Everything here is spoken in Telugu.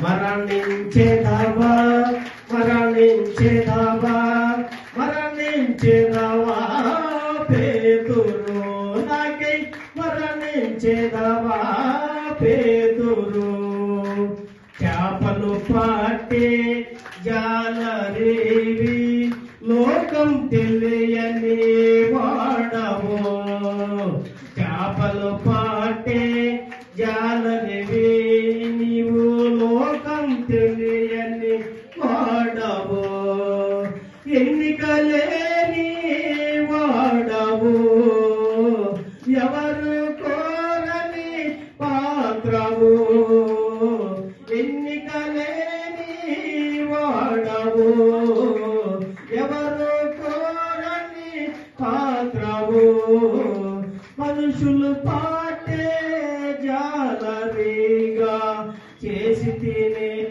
మరణించేదావా మరణించేదావా మరణించేదావా పేతురు నాకై మరణించేదావా పేతురు. చేపలు పట్టే జాలరేవి లోకం తెలియని వాడవు. చేపలు పాటే జాలరేవి తెలియని వాడవు. ఎన్నికలేని వాడవు. ఎవరు కోరని పాత్రవు. ఎన్నికలేని వాడవు. ఎవరు కోరని పాత్రవు. మనుషులు పాటే జాలరీగా చేసి తినే